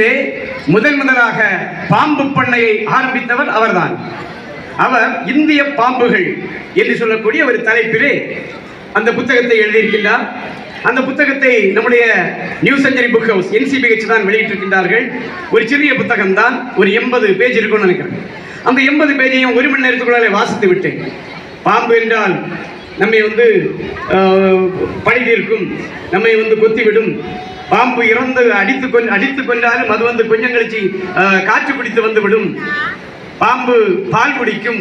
உலகிலே முதன் முதலாக பாம்பு பண்ணையை ஆரம்பித்தவர் அவர்தான். அவர் இந்திய பாம்புகள் என்று சொல்லக்கூடிய ஒரு தலைப்பிலே அந்த புத்தகத்தை எழுதியிருக்கின்றார். அந்த புத்தகத்தை நம்முடைய new century book house NCBH தான் வெளியிட்டிருக்கின்றார்கள். ஒரு சிறிய புத்தகம் தான் ஒரு எண்பது பேஜ் இருக்கும்னு நினைக்கிறேன். அந்த எண்பது பேஜையும் ஒரு மணி நேரத்துக்குள்ளாலே வாசித்து விட்டேன். பாம்பு என்றால் நம்மை வந்து பழி தீர்க்கும் நம்மை வந்து கொத்திவிடும் பாம்பு இறந்து அடித்து கொண்டு அடித்து கொண்டாலும் அது வந்து கொஞ்சம் கழிச்சு காற்று பிடித்து வந்து விடும். பாம்பு பால் குடிக்கும்.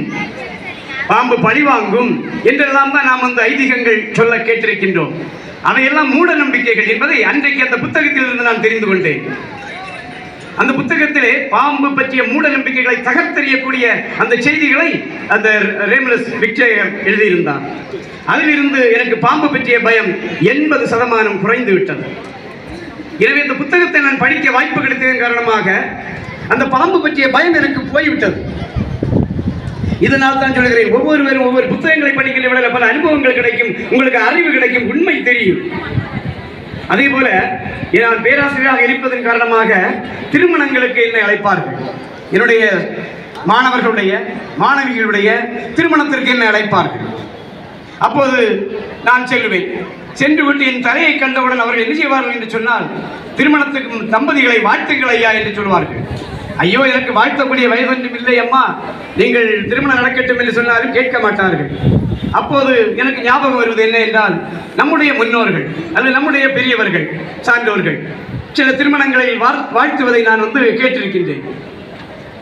பாம்பு பழி வாங்கும். என்றெல்லாம் தான் நாம் அந்த ஐதீகங்கள் சொல்ல கேட்டிருக்கின்றோம். அவையெல்லாம் மூட நம்பிக்கைகள் என்பதை அன்றைக்கு அந்த புத்தகத்தில் இருந்து நான் தெரிந்து கொண்டேன். அந்த புத்தகத்திலே பாம்பு பற்றிய மூட நம்பிக்கைகளை தகர்த்தெறியக்கூடிய அந்த செய்திகளை அந்த ரேமலஸ் விக்டேயர் எழுதியிருந்தார் அதிலிருந்து எனக்கு பாம்பு பற்றிய பயம் எண்பது சதமானம் குறைந்து விட்டது. எனவே இந்த புத்தகத்தை நான் படிக்க வாய்ப்பு கிடைத்ததன் காரணமாக அந்த பாம்பு பற்றிய பயம் எனக்கு போய்விட்டது. இதனால் தான் சொல்கிறேன் ஒவ்வொருவரும் ஒவ்வொரு புத்தகங்களை படிக்கிற விட பல அனுபவங்கள் கிடைக்கும் உங்களுக்கு அறிவு கிடைக்கும் உண்மை தெரியும். அதே போல நான் பேராசிரியராக இருப்பதன் காரணமாக திருமணங்களுக்கு என்னை அழைப்பார்கள். என்னுடைய மாணவர்களுடைய மாணவிகளுடைய திருமணத்திற்கு என்னை அழைப்பார்கள். அப்போது நான் செல்லுவேன். சென்று விட்டு என் தலையை கண்டவுடன் அவர்கள் என்ன செய்வார்கள் என்று சொன்னால் திருமணத்துக்கு தம்பதிகளை வாழ்த்துக்கள் ஐயா என்று சொல்வார்கள் ஐயோ எனக்கு வாழ்த்தக்கூடிய வயதொன்றும் இல்லை அம்மா. நீங்கள் திருமணம் நடக்கட்டும் என்று சொன்னாலும் கேட்க மாட்டார்கள். அப்போது எனக்கு ஞாபகம் வருவது என்ன என்றால் நம்முடைய முன்னோர்கள் அல்லது நம்முடைய பெரியவர்கள் சான்றோர்கள் சில திருமணங்களில் வாழ்- வாழ்த்துவதை நான் வந்து கேட்டிருக்கின்றேன்.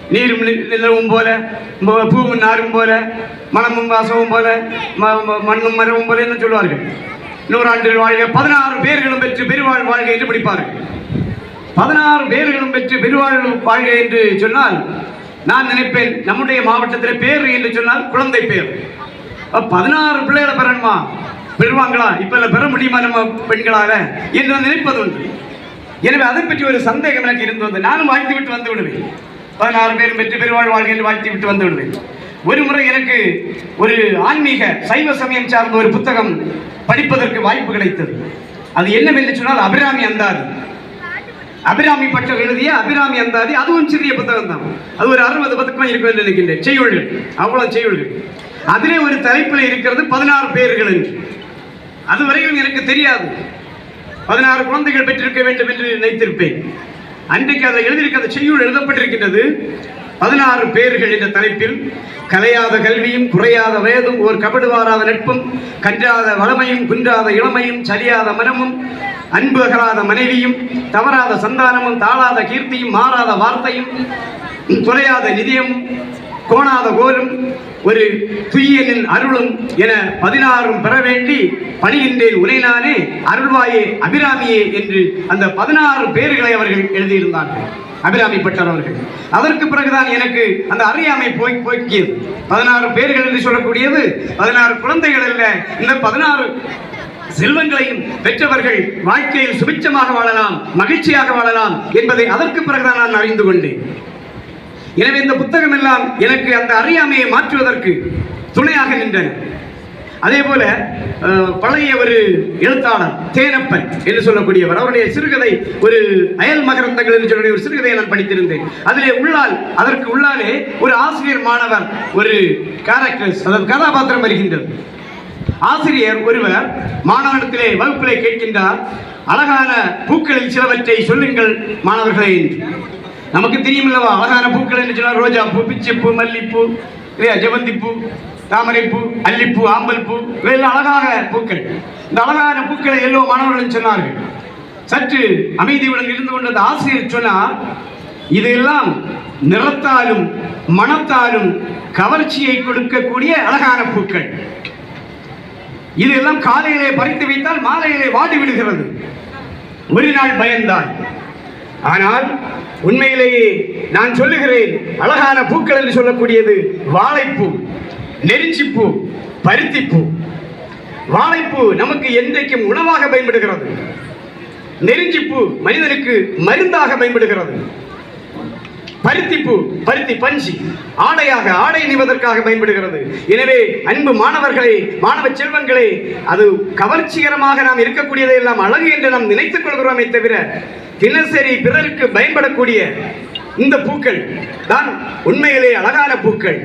நீரும் நி- நிலவும் போல பூவும் நாரும் போல மனமும் வாசமும் போல ம- மண்ணும் மரமும் போல என்று சொல்வார்கள். நூறாண்டுகள் வாழ்க பதினாறு பேர்களும் பெற்று பெருவாழ் வாழ்க என்று படிப்பார்கள். பதினாறு பேர்களும் பெற்று பெருவாழ் வாழ்க என்று சொன்னால் நான் நினைப்பேன் நம்முடைய மாவட்டத்தில் பேர் என்று சொன்னால் குழந்தை பேர். பதினாறு பிள்ளைகளை பெறணுமா? பெறுவாங்களா? இப்ப பெற முடியுமா நம்ம பெண்களாக என்று நினைப்பது உண்டு. எனவே அதை பற்றி ஒரு சந்தேகம் எனக்கு இருந்து வந்து நானும் வாழ்த்து விட்டு வந்து விடுவேன். பதினாறு பேரும் பெற்று பெருவாழ் வாழ்க என்று வாழ்த்தி விட்டு வந்து விடுவேன். ஒரு முறை எனக்கு ஒரு ஆன்மீக சைவ சமயம் சார்ந்த ஒரு புத்தகம் படிப்பதற்கு வாய்ப்பு கிடைத்தது. அது என்னவென்று சொன்னால் அபிராமி அந்தாதி. அபிராமி பட்டர் எழுதிய அபிராமி அந்தாதி அதுவும் சிறிய புத்தகம் தான். அது ஒரு அறுபது பத்துக்கும் இருக்கும் என்று நினைக்கின்றேன். செய்யுள்கள் அவ்வளோ செய்யுள்கள். அதிலே ஒரு தலைப்பில் இருக்கிறது பதினாறு பேர்கள் என்று. அதுவரையும் எனக்கு தெரியாது. பதினாறு குழந்தைகள் பெற்றிருக்க வேண்டும் என்று நினைத்திருப்பேன். அன்றைக்கு அதை எழுதியிருக்க அந்த செய்யுள் எழுதப்பட்டிருக்கின்றது. பதினாறு பேர்கள் என்ற தலைப்பில் கலையாத கல்வியும் குறையாத வயதும் ஓர் கபடுவாராத நட்பும் கன்றாத வளமையும் குன்றாத இளமையும் சரியாத மனமும் அன்பு அகலாத மனைவியும் தவறாத சந்தானமும் தாழாத கீர்த்தியும் மாறாத வார்த்தையும் துறையாத நிதியம் கோணாத கோலும் ஒரு துய்யனின் அருளும் என பதினாறும் பெற வேண்டி பணிகின்றேன் உரைநானே அருள்வாயே அபிராமியே என்று அந்த பதினாறு பேர்களை அவர்கள் எழுதியிருந்தார்கள். அபிராமி பட்டர் அவர்கள். அதற்கு பிறகுதான் எனக்கு அந்த அறியாமை போய் போக்கியது. பதினாறு பேர்கள் என்று சொல்லக்கூடியது பதினாறு குழந்தைகள் அல்ல இந்த பதினாறு செல்வங்களையும் பெற்றவர்கள் வாழ்க்கையில் சுபிச்சமாக வாழலாம் மகிழ்ச்சியாக வாழலாம் என்பதை அதற்கு பிறகுதான் நான் அறிந்து கொண்டேன். எனவே இந்த புத்தகம் எல்லாம் எனக்கு அந்த அறியாமையை மாற்றுவதற்கு துணையாக நின்றன. அதே போல பழைய ஒரு எழுத்தாளர் தேனப்பன் என்று சொல்லக்கூடியவர். அவருடைய சிறுகதை ஒரு அயல் மகரந்தங்கள் என்று சொல்லக்கூடிய ஒரு சிறுகதையை நான் படித்திருந்தேன். அதிலே உள்ளால் அதற்கு உள்ளாலே ஒரு ஆசிரியர் மாணவர் ஒரு கேரக்டர்ஸ் அதாவது கதாபாத்திரம் வருகின்றது. ஆசிரியர் ஒருவர் மாணவனிடத்திலே வகுப்பிலே கேட்கின்றார் அழகான பூக்களில் சிலவற்றை சொல்லுங்கள் மாணவர்களே என்று. நமக்கு தெரியுமில்லவா? அல்லவா பூக்கள் என்று சொன்னால் ரோஜா பூ பிச்சைப்பூ மல்லிப்பூ இல்லையா ஜெவந்திப்பூ தாமரைப்பூ அல்லிப்பூ ஆம்பல் பூ இவையெல்லாம் அழகாக பூக்கள். இந்த அழகான பூக்களை எல்லோ மாணவர்கள் சொன்னார்கள். சற்று அமைதியுடன் இருந்து கொண்ட அந்த ஆசிரியர் சொன்னார் இதெல்லாம் நிறத்தாலும் மனத்தாலும் கவர்ச்சியை கொடுக்கக்கூடிய அழகான பூக்கள். இதெல்லாம் காலையிலே பறித்து வைத்தால் மாலையிலே வாடி விடுகிறது. ஒரு நாள் பயந்தாய் ஆனால் உண்மையிலேயே நான் சொல்லுகிறேன் அழகான பூக்கள் என்று சொல்லக்கூடியது வாழைப்பூ நெருஞ்சிப்பூ பருத்திப்பூ. வாழைப்பூ நமக்கு என்றைக்கும் உணவாக பயன்படுகிறது. நெருஞ்சிப்பூ மனிதனுக்கு மருந்தாக பயன்படுகிறது. பருத்தி பூ பருத்தி பஞ்சி ஆடையாக ஆடை அணிவதற்காக பயன்படுகிறது. எனவே அன்பு மாணவர்களே மாணவ செல்வங்களே அது கவர்ச்சிகரமாக நாம் இருக்கக்கூடியதை எல்லாம் அழகு என்று நாம் நினைத்துக் கொள்கிறோமே தவிர தினசரி பிறருக்கு பயன்படக்கூடிய இந்த பூக்கள் தான் உண்மையிலே அழகான பூக்கள்.